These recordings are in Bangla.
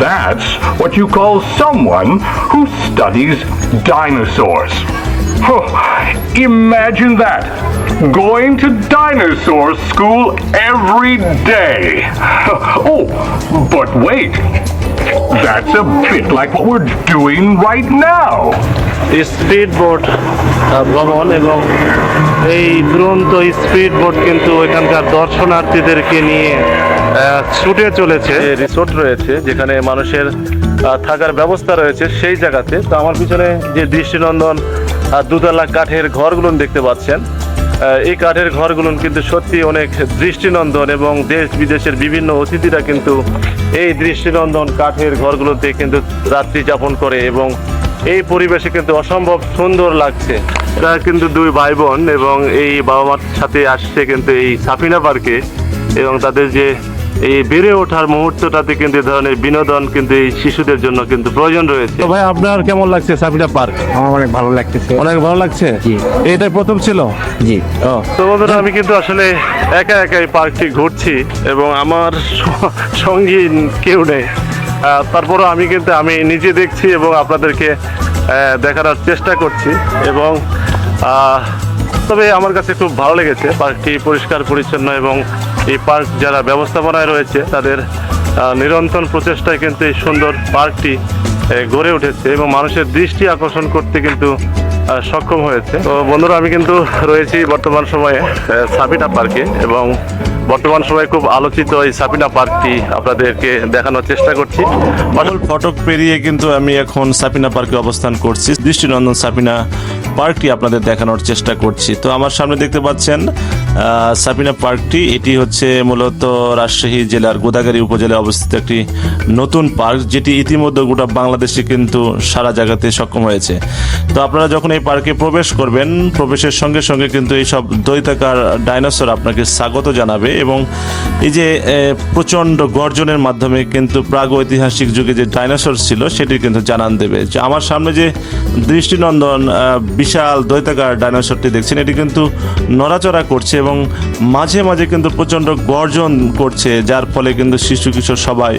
That's what you call someone who studies dinosaurs. Oh, imagine that. Going to dinosaur school every day. Oh, but wait. That's a bit like what we're doing right now. This speedboat has gone on and on. এই দুরন্ত স্পিড বোট কিন্তু এখানকার দর্শনার্থীদেরকে নিয়ে ছুটে চলেছে। রিসোর্ট রয়েছে, যেখানে মানুষের থাকার ব্যবস্থা রয়েছে সেই জায়গাতে, তো আমার পিছনে যে দৃষ্টিনন্দন দুতলা কাঠের ঘরগুলো দেখতে পাচ্ছেন এই কাঠের ঘরগুলো কিন্তু সত্যি অনেক দৃষ্টিনন্দন এবং দেশ বিদেশের বিভিন্ন অতিথিরা কিন্তু এই দৃষ্টিনন্দন কাঠের ঘরগুলোতে কিন্তু রাত্রি যাপন করে এবং এই পরিবেশে কিন্তু অসম্ভব সুন্দর লাগছে। এরা কিন্তু দুই ভাই বোন এবং এই বাবা মার সাথে আসছে কিন্তু এই সাফিনা পার্কে এবং তাদের যে এই বেড়ে ওঠার মুহূর্তটাতে কিন্তু এই ধরনের বিনোদন কিন্তু এই শিশুদের জন্য কিন্তু প্রয়োজন রয়েছে। তো ভাই আপনার কেমন লাগছে সাফিনা পার্ক? আমার অনেক ভালো লাগতেছে। অনেক ভালো লাগছে? জি। এটাই প্রথম ছিল? জি। তো বন্ধুরা আমি কিন্তু আসলে একা একা এই পার্কটি ঘুরছি এবং আমার স- সঙ্গী কেউ নেই। তারপরও আমি কিন্তু, আমি নিজে দেখছি এবং আপনাদেরকে দেখানোর চেষ্টা করছি এবং তবে আমার কাছে খুব ভালো লেগেছে পার্কটি পরিষ্কার, পরিচ্ছন্ন এবং এই পার্ক যারা ব্যবস্থাপনায় রয়েছে, তাদের নিরন্তর প্রচেষ্টায় কিন্তু এই সুন্দর পার্কটি গড়ে উঠেছে এবং মানুষের দৃষ্টি আকর্ষণ করতে কিন্তু সক্ষম হয়েছে। তো বন্ধুরা, আমি কিন্তু রয়েছি বর্তমান সময়ে সাবিনা পার্কে এবং বর্তমান সময়ে খুব আলোচিত এই সাপিনা পার্কটি আপনাদেরকে দেখানোর চেষ্টা করছি। মডেল ফটক পেরিয়ে কিন্তু আমি এখন সাপিনা পার্কে অবস্থান করছি। দৃষ্টিনন্দন সাপিনা পার্কটি আপনাদের দেখানোর চেষ্টা করছি। তো আমার সামনে দেখতে পাচ্ছেন সাপিনা পার্কটি, এটি হচ্ছে মূলত রাজশাহী জেলার গোদাগাড়ি উপজেলায় অবস্থিত একটি নতুন পার্ক, যেটি ইতিমধ্যে গোটা বাংলাদেশে কিন্তু সারা জায়গাতে সক্ষম হয়েছে। তো আপনারা যখন এই পার্কে প্রবেশ করবেন, প্রবেশের সঙ্গে সঙ্গে কিন্তু এই সব দৈতাকার ডাইনোসর আপনাকে স্বাগত জানাবে এবং এই যে প্রচণ্ড গর্জনের মাধ্যমে কিন্তু প্রাগ ঐতিহাসিক যুগে যে ডাইনোসর ছিল, সেটি কিন্তু জানান দেবে। যে আমার সামনে যে দৃষ্টিনন্দন বিশাল দৈতাকার ডাইনোসরটি দেখছেন, এটি কিন্তু নড়াচড়া করছে এবং মাঝে মাঝে কিন্তু প্রচণ্ড গর্জন করছে যার ফলে কিন্তু শিশু কিশোর সবাই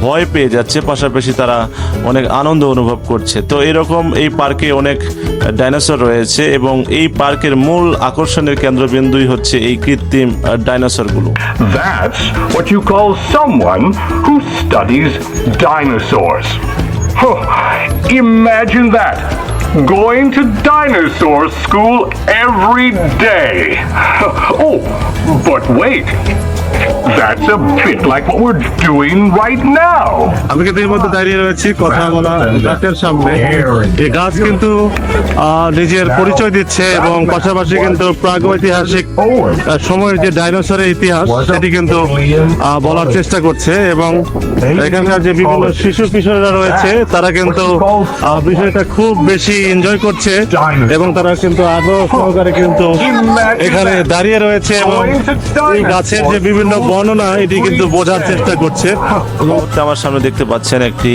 ভয় পেয়ে যাচ্ছে পাশাপাশি তারা অনেক আনন্দ অনুভব করছে তো এরকম এই পার্কে অনেক ডাইনোসর রয়েছে এবং এই পার্কের মূল আকর্ষণের কেন্দ্রবিন্দুই হচ্ছে এই কৃত্রিম ডাইনোসরগুলো That's what you call someone who studies dinosaurs. Huh, Imagine that. Going to dinosaur school every day. Oh, but wait. That's a bit like what we're doing right now. আমি কিন্তু এর মধ্যে দাঁড়িয়ে রয়েছি কথা বলা গাছের সামনে। এই গাছ কিন্তু আহ, নিজের পরিচয় দিচ্ছে এবং পাশাপাশি কিন্তু প্রাগৈতিহাসিক সময়ের যে ডাইনোসরের ইতিহাস সেটি কিন্তু বলার চেষ্টা করছে এবং এখানকার যে বিভিন্ন শিশু কিশোররা রয়েছে তারা কিন্তু আহ, বিষয়টা খুব বেশি এনজয় করছে এবং তারা কিন্তু আগ্রহ সহকারে কিন্তু এখানে দাঁড়িয়ে রয়েছে এবং এই গাছের যে বিভিন্ন বর্ণনা, এটি কিন্তু বোঝার চেষ্টা করছে। আমার সামনে দেখতে পাচ্ছেন একটি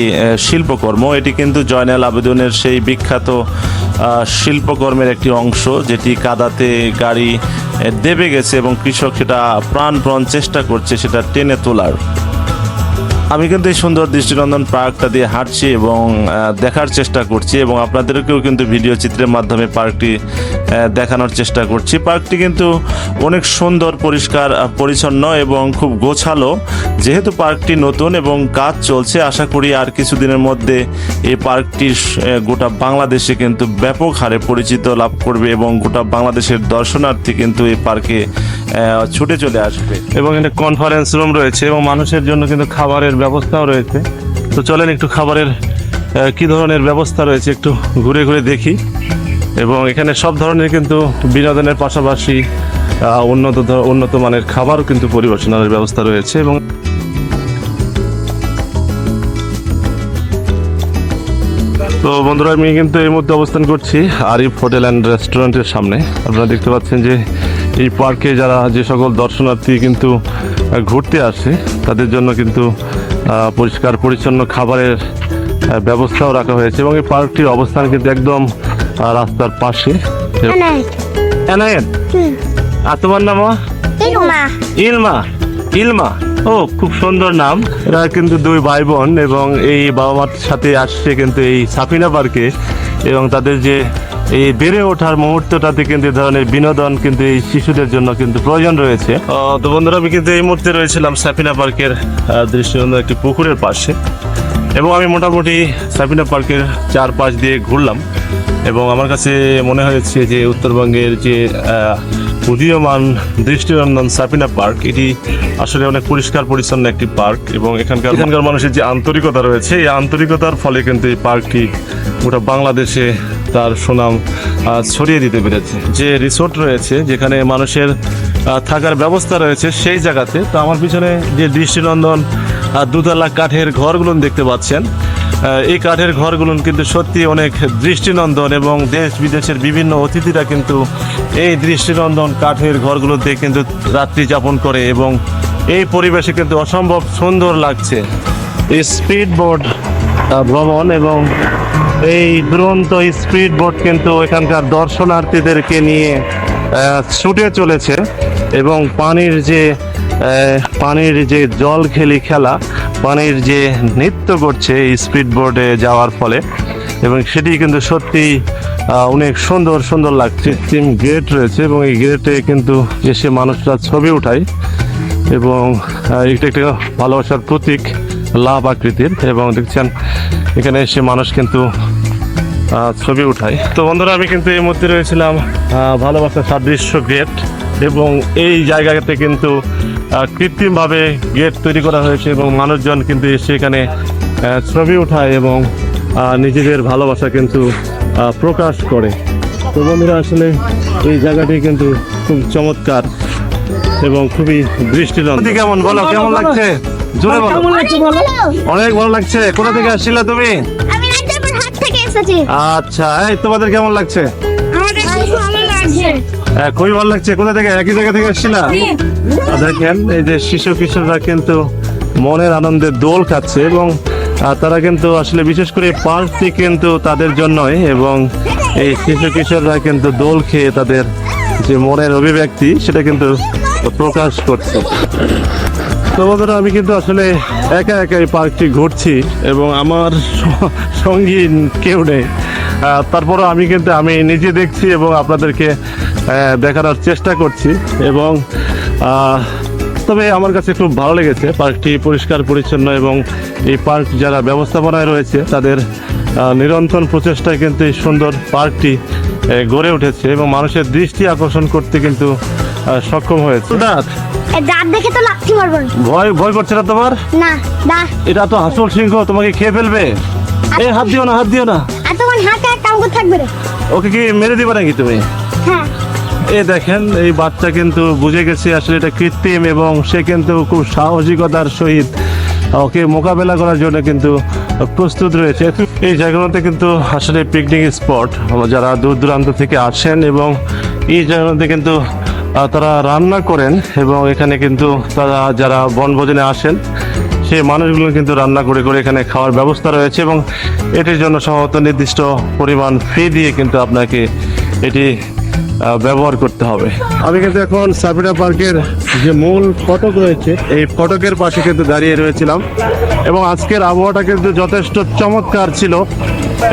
শিল্পকর্ম। এটি কিন্তু জয়নাল আবেদনের সেই বিখ্যাত শিল্পকর্মের একটি অংশ, যেটি কাদাতে গাড়ি দেবে গেছে এবং কৃষক সেটা প্রাণপ্রাণ চেষ্টা করছে সেটা টেনে তোলার। আমি কিন্তু এই সুন্দর দৃষ্টিনন্দন পার্কটা দিয়ে হাঁটছি এবং দেখার চেষ্টা করছি এবং আপনাদেরকেও কিন্তু ভিডিও চিত্রের মাধ্যমে পার্কটি দেখানোর চেষ্টা করছি। পার্কটি কিন্তু অনেক সুন্দর, পরিষ্কার পরিচ্ছন্ন এবং খুব গোছালো। যেহেতু পার্কটি নতুন এবং কাজ চলছে, আশা করি আর কিছুদিনের মধ্যে এই পার্কটি গোটা বাংলাদেশে কিন্তু ব্যাপক হারে পরিচিত লাভ করবে এবং গোটা বাংলাদেশের দর্শনার্থী কিন্তু এই পার্কে ছুটে চলে আসবে। এবং এখানে কনফারেন্স রুম রয়েছে এবং মানুষের জন্য কিন্তু খাবারের ব্যবস্থাও রয়েছে। তো চলেন একটু খাবারের কি ধরনের ব্যবস্থা রয়েছে একটু ঘুরে ঘুরে দেখি। এবং এখানে সব ধরনের কিন্তু বিনোদনের পাশাপাশি উন্নত উন্নত মানের খাবারও কিন্তু পরিবেশনের ব্যবস্থা রয়েছে এবং তো বন্ধুরা, আমি কিন্তু এই মুহূর্তে অবস্থান করছি আরিফ হোটেল অ্যান্ড রেস্টুরেন্টের সামনে। আপনারা দেখতে পাচ্ছেন যে এই পার্কে যারা যে সকল দর্শনার্থী কিন্তু ঘুরতে আসে, তাদের জন্য কিন্তু পরিষ্কার পরিচ্ছন্ন খাবারের ব্যবস্থাও রাখা হয়েছে এবং এই পার্কটির অবস্থান কিন্তু একদম রাস্তার পাশে। এনায়েত। আর তোমার নাম. ইলমা। ইলমা। ও খুব সুন্দর নাম। এরা কিন্তু দুই ভাই বোন এবং এই বাবা মার সাথে আসছে কিন্তু এই সাফিনা পার্কে এবং তাদের যে এই বেড়ে ওঠার মুহূর্তটাতে কিন্তু এই ধরনের বিনোদন কিন্তু এই শিশুদের জন্য কিন্তু প্রয়োজন রয়েছে। তো বন্ধুরা আমি কিন্তু এই মুহূর্তে রয়েছিলাম সাফিনা পার্কের দৃষ্টিনন্দন একটি পুকুরের পাশে। এবং আমি মোটামুটি সাফিনা পার্কের চারপাশ দিয়ে ঘুরলাম। এবং আমার কাছে মনে হয়েছে যে উত্তরবঙ্গের যে উদীয়মান দৃষ্টিনন্দন সাফিনা পার্ক এটি আসলে অনেক পরিষ্কার পরিচ্ছন্ন একটি পার্ক। এবং এখানকার এখানকার মানুষের যে আন্তরিকতা রয়েছে এই আন্তরিকতার ফলে কিন্তু এই পার্কটি গোটা বাংলাদেশে তার সুনাম ছড়িয়ে দিতে পেরেছে। যে রিসোর্ট রয়েছে, যেখানে মানুষের থাকার ব্যবস্থা রয়েছে সেই জায়গাতে, তো আমার পিছনে যে দৃষ্টিনন্দন দুতলা কাঠের ঘরগুলো দেখতে পাচ্ছেন এই কাঠের ঘরগুলো কিন্তু সত্যি অনেক দৃষ্টিনন্দন এবং দেশ বিদেশের বিভিন্ন অতিথিরা কিন্তু এই দৃষ্টিনন্দন কাঠের ঘরগুলোতে কিন্তু রাত্রি যাপন করে এবং এই পরিবেশে কিন্তু অসম্ভব সুন্দর লাগছে। স্পিড বোর্ড ভ্রমণ এবং এই দুরন্ত স্পিড বোট কিন্তু এখানকার দর্শনার্থীদেরকে নিয়ে ছুটে চলেছে এবং পানির যে পানির যে জল খেলি খেলা পানির যে নৃত্য করছে এই স্পিড বোর্ডে যাওয়ার ফলে এবং সেটি কিন্তু সত্যি অনেক সুন্দর সুন্দর লাগছে। কৃত্রিম গেট রয়েছে এবং এই গেটে কিন্তু এসে মানুষরা ছবি উঠায় এবং এটা একটা ভালোবাসার প্রতীক, লাভ আকৃতির এবং দেখছেন এখানে এসে মানুষ কিন্তু ছবি উঠায়। তো বন্ধুরা আমি কিন্তু এই মধ্যে রয়েছিলাম আহ, ভালোবাসার সাদৃশ্য গেট এবং এই জায়গাতে কিন্তু কৃত্রিমভাবে গেট তৈরি করা হয়েছে এবং মানুষজন কিন্তু এসে এখানে ছবি উঠায় এবং নিজেদের ভালোবাসা কিন্তু প্রকাশ করে। তো বন্ধুরা আসলে এই জায়গাটি কিন্তু খুব চমৎকার এবং খুবই দৃষ্টিনন্দন। কেমন? বলো কেমন লাগছে? জোরে বলো। অনেক ভালো লাগছে। কোথা থেকে আসছিলে তুমি? আমি রাজ্জাপুর হাট থেকে এসেছি। আচ্ছা এই তোমাদের কেমন লাগছে? আমাদের খুব ভালো লাগছে। হ্যাঁ, খুবই ভালো লাগছে। কোথা থেকে একই জায়গা থেকে এসেছিলা আর দেখেন এই যে শিশু কিশোররা কিন্তু মনের আনন্দে দোল খাচ্ছে এবং তারা কিন্তু আসলে বিশেষ করে পার্কটি কিন্তু তাদের জন্যই এবং এই শিশু কিশোররা কিন্তু দোল খেয়ে তাদের যে মনের অভিব্যক্তি সেটা কিন্তু প্রকাশ করছে। তো আমি কিন্তু আসলে একা একা এই পার্কটি ঘুরছি এবং আমার সঙ্গী কেউ নেই। তারপরও আমি কিন্তু, আমি নিজে দেখছি এবং আপনাদেরকে দেখানোর চেষ্টা করছি এবং তবে আমার কাছে খুব ভালো লেগেছে পার্কটি পরিষ্কার, পরিচ্ছন্ন এবং এই পার্ক যারা ব্যবস্থাপনায় রয়েছে, তাদের নিরন্তর প্রচেষ্টায় কিন্তু এই সুন্দর পার্কটি গড়ে উঠেছে এবং মানুষের দৃষ্টি আকর্ষণ করতে কিন্তু সক্ষম হয়েছে। দাঁত দেখে তো পারব না ভয় ভয় করছে না তোমার? না দা। এটা তো হাসল সিংহ তোমাকে খেয়ে ফেলবে। এই হাত দিও না হাত দিও না। এতক্ষণ হাতে একটা অঙ্গ থাকবে রে? ওকে কি মেরে দিবে নাকি তুমি? হ্যাঁ। এ দেখেন এই বাচ্চা কিন্তু বুঝে গেছে আসলে এটা কৃত্রিম এবং সে কিন্তু খুব সাহসিকতার সহিত ওকে মোকাবেলা করার জন্য কিন্তু প্রস্তুত রয়েছে। এই জায়গাগুলোতে কিন্তু আসলে পিকনিক স্পট যারা দূর দূরান্ত থেকে আসেন এবং এই জায়গাগুলোতে কিন্তু তারা রান্না করেন এবং এখানে কিন্তু তারা যারা বনভোজনে আসেন, সেই মানুষগুলো কিন্তু রান্না করে করে এখানে খাওয়ার ব্যবস্থা রয়েছে এবং এটির জন্য সম্ভবত নির্দিষ্ট পরিমাণ ফি দিয়ে কিন্তু আপনাকে এটি ব্যবহার করতে হবে। আমি কিন্তু এখন সাপিটা পার্কের যে মূল ফটক রয়েছে, এই ফটকের পাশে কিন্তু দাঁড়িয়ে রয়েছিলাম এবং আজকের আবহাওয়াটা কিন্তু যথেষ্ট চমৎকার ছিল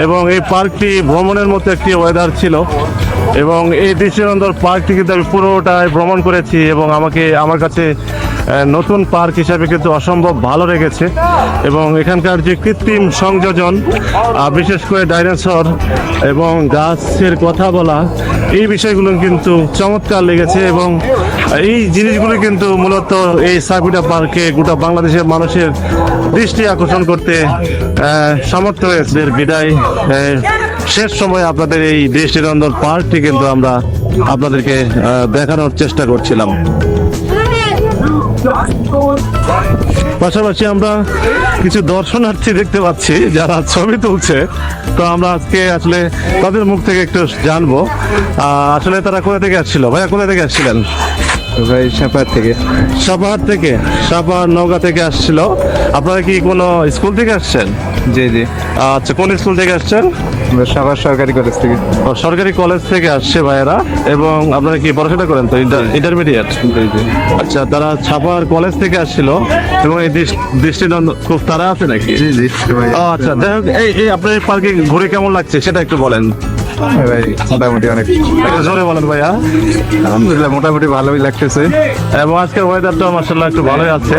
এবং এই পার্কটি ভ্রমণের মতো একটি ওয়েদার ছিল এবং এই দৃশ্যানন্দর পার্কটি কিন্তু আমি পুরোটাই ভ্রমণ করেছি এবং আমাকে, আমার কাছে নতুন পার্ক হিসাবে কিন্তু অসম্ভব ভালো লেগেছে। এবং এখানকার যে কৃত্রিম সংযোজন বিশেষ করে ডাইনোসর এবং গাছের কথা বলা, এই বিষয়গুলো কিন্তু চমৎকার লেগেছে এবং এই জিনিসগুলো কিন্তু মূলত এই সাবিনা পার্কে গোটা বাংলাদেশের মানুষের দৃষ্টি আকর্ষণ করতে সমর্থ হয়েছে বিদায় শেষ সময় আপনাদের এই দৃষ্টিনন্দন পার্কটি কিন্তু আমরা আপনাদেরকে দেখানোর চেষ্টা করছিলাম। পাশাপাশি আমরা কিছু দর্শনার্থী দেখতে পাচ্ছি যারা ছবি তুলছে। তো আমরা আজকে আসলে তাদের মুখ থেকে একটু জানব। আসলে তারা কোথা থেকে আসছিল? ভাইয়া, কোথা থেকে আসছিলেন? ভাই সাপার থেকে। সাপাহার থেকে? সাপাহার নওগাঁ থেকে আসছিল। আপনারা কি কোনো স্কুল থেকে আসছেন? জি জি। আচ্ছা কোন স্কুল থেকে আসছেন? সাপার সরকারি কলেজ থেকে। সরকারি কলেজ থেকে আসছে ভাইয়েরা। এবং আপনারা কি পড়াশোনা করেন তো? ইন্টারমিডিয়েট? জি জি। আচ্ছা তারা ছাপার কলেজ থেকে আসছিল। এবং এই দৃষ- দৃষ্টিনন্দন খুব তারা আছে নাকি? জি জি আচ্ছা যাই হোক, এই এই আপনার পার্কে ঘুরে কেমন লাগছে? সেটা একটু বলেন। ভাই মোটামুটি অনেক। জোরে বলেন ভাইয়া। আলহামদুলিল্লাহ মোটামুটি ভালোই লাগতেছে। এবং আজকের ওয়েদারটা মার্শাল্লাহ একটু ভালোই আছে।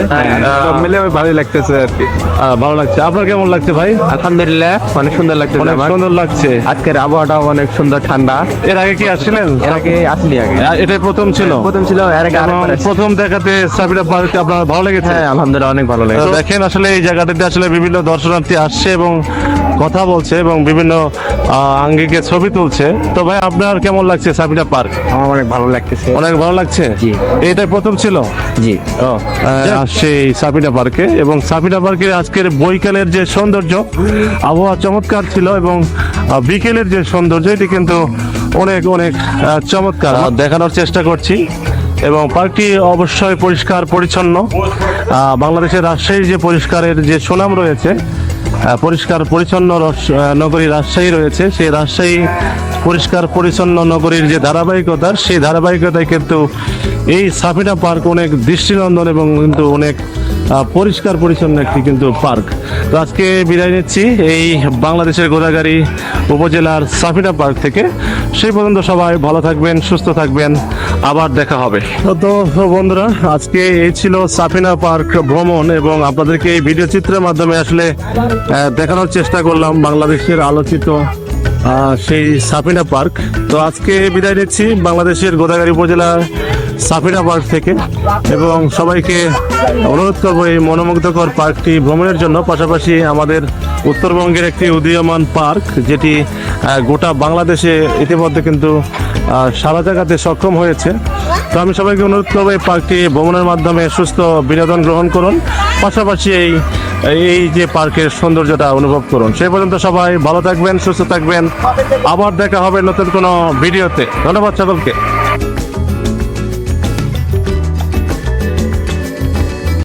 সব মিলে ভালোই লাগতেছে আর কি। ভালো লাগছে। আপনার কেমন লাগছে ভাই? আলহামদুলিল্লাহ অনেক সুন্দর লাগতেছে অনেক সুন্দর লাগছে। আজকের আবহাওয়াটাও অনেক সুন্দর ঠান্ডা। এর আগে কি আসছিলেন? এর আগে আসলি আগে। এটাই প্রথম ছিল? প্রথম ছিল এর আগে। প্রথম দেখাতে সাবিরা পার্ক আপনার ভালো লেগেছে? হ্যাঁ আলহামদুলিল্লাহ অনেক ভালো তো লাগে দেখেন আসলে এই জায়গাটাতে আসলে বিভিন্ন দর্শনার্থী আসছে এবং কথা বলছে এবং বিভিন্ন আহ, আঙ্গিকে ছবি তুলছে। তো ভাই আপনার কেমন লাগছে সাবিনা পার্ক? আমার অনেক ভালো লাগতেছে। অনেক ভালো লাগছে? জি। এটাই প্রথম ছিল? জি। ও, আসছে সাবিনা পার্কে। এবং সাবিনা পার্কের আজকের বৈকালের যে সৌন্দর্য আবহাওয়া চমৎকার ছিল এবং বিকেলের যে সৌন্দর্য এটি কিন্তু অনেক অনেক চমৎকার। দেখানোর চেষ্টা করছি। এবং পার্কটি অবশ্যই পরিষ্কার পরিচ্ছন্ন। বাংলাদেশের রাজশাহীর যে পরিষ্কারের যে সুনাম রয়েছে পরিষ্কার পরিচ্ছন্ন নগরী রাজশাহী রয়েছে। সেই রাজশাহী পরিষ্কার পরিচ্ছন্ন নগরীর যে ধারাবাহিকতা, সেই ধারাবাহিকতায় কিন্তু এই সাফিনা পার্ক অনেক দৃষ্টিনন্দন এবং কিন্তু অনেক পরিষ্কার পরিচ্ছন্ন একটি কিন্তু পার্ক। তো আজকে বিদায় নিচ্ছি এই বাংলাদেশের গোদাগাড়ি উপজেলার সাফিনা পার্ক থেকে। সেই পর্যন্ত সবাই ভালো থাকবেন, সুস্থ থাকবেন। আবার দেখা হবে। তো বন্ধুরা, আজকে এই ছিল সাফিনা পার্ক ভ্রমণ এবং আপনাদেরকে এই ভিডিও চিত্রের মাধ্যমে আসলে দেখানোর চেষ্টা করলাম বাংলাদেশের আলোচিত সেই সাফিনা পার্ক। তো আজকে বিদায় নিচ্ছি বাংলাদেশের গোদাগাড়ি উপজেলার সাফিনা পার্ক থেকে। এবং সবাইকে অনুরোধ করব এই মনোমুগ্ধকর পার্কটি ভ্রমণের জন্য। পাশাপাশি আমাদের উত্তরবঙ্গের একটি উদীয়মান পার্ক, যেটি গোটা বাংলাদেশে ইতিমধ্যে কিন্তু সারা জায়গাতে সক্ষম হয়েছে। তো আমি সবাইকে অনুরোধ করব এই পার্কটি ভ্রমণের মাধ্যমে সুস্থ বিনোদন গ্রহণ করুন। পাশাপাশি এই এই যে পার্কের সৌন্দর্যটা অনুভব করুন। সেই পর্যন্ত সবাই ভালো থাকবেন, সুস্থ থাকবেন। আবার দেখা হবে নতুন কোনো ভিডিওতে। ধন্যবাদ সকলকে।